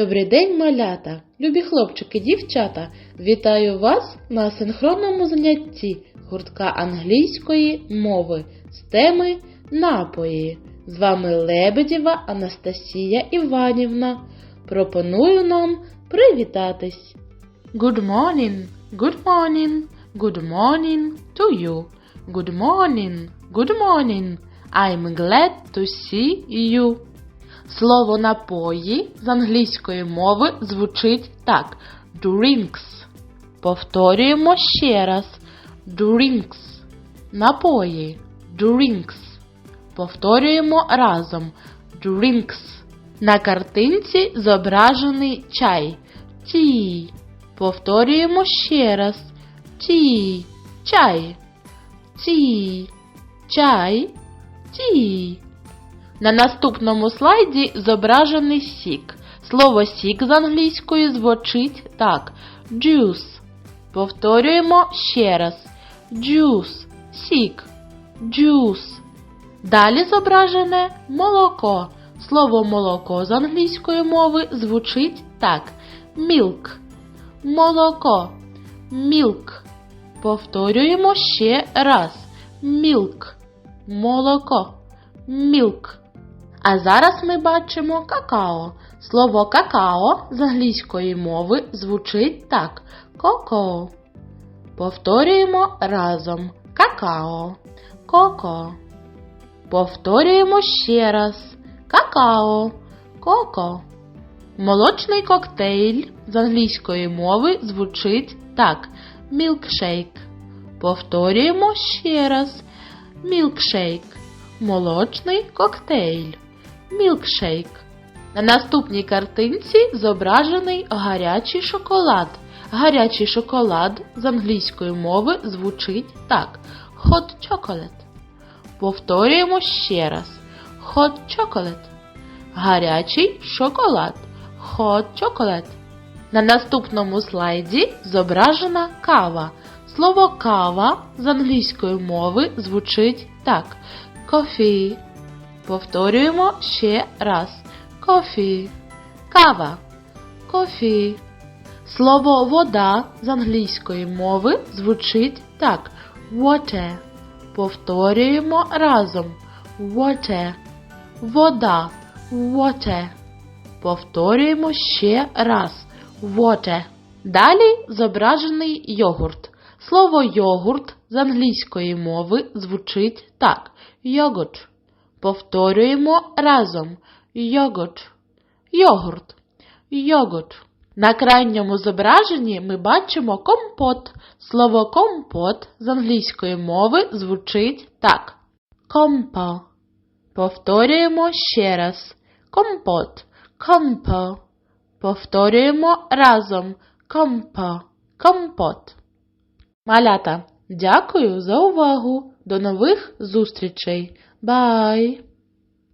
Добрий день, малята, любі хлопчики, дівчата. Вітаю вас на синхронному занятті гуртка англійської мови з теми напої. З вами Лебедєва Анастасія Іванівна. Пропоную нам привітатись. Good morning, good morning, good morning to you. Good morning, good morning. I'm glad to see you. Слово напої з англійської мови звучить так: drinks. Повторюємо ще раз: drinks. Напої. Drinks. Повторюємо разом: drinks. На картинці зображений чай. Tea. Повторюємо ще раз: tea. Чай. Tea. Чай. Tea. На наступному слайді зображений сік. Слово сік з англійської звучить так: juice. Повторюємо ще раз: juice, сік, juice. Далі зображене молоко. Слово молоко з англійської мови звучить так: milk. Молоко, milk. Повторюємо ще раз: milk. Молоко, milk. А зараз ми бачимо какао. Слово какао з англійської мови звучить так: коко. Повторюємо разом: какао, коко. Повторюємо ще раз: какао, коко. Молочний коктейль з англійської мови звучить так: мілкшейк. Повторюємо ще раз: мілкшейк. Молочний коктейль. Мілкшейк. На наступній картинці зображений гарячий шоколад. Гарячий шоколад з англійської мови звучить так: hot chocolate. Повторюємо ще раз: hot chocolate. Гарячий шоколад. Hot chocolate. На наступному слайді зображена кава. Слово кава з англійської мови звучить так: coffee. Повторюємо ще раз. Coffee. Кава. Coffee. Слово вода з англійської мови звучить так: water. Повторюємо разом. Water. Вода. Water. Повторюємо ще раз. Water. Далі зображений йогурт. Слово йогурт з англійської мови звучить так: йогурт. Повторюємо разом. Йогурт. Йогурт. Йогурт. На крайньому зображенні ми бачимо компот. Слово компот з англійської мови звучить так: компо. Повторюємо ще раз. Компот. Компо. Повторюємо разом. Компо. Компот. Малята, дякую за увагу. До нових зустрічей. Bye.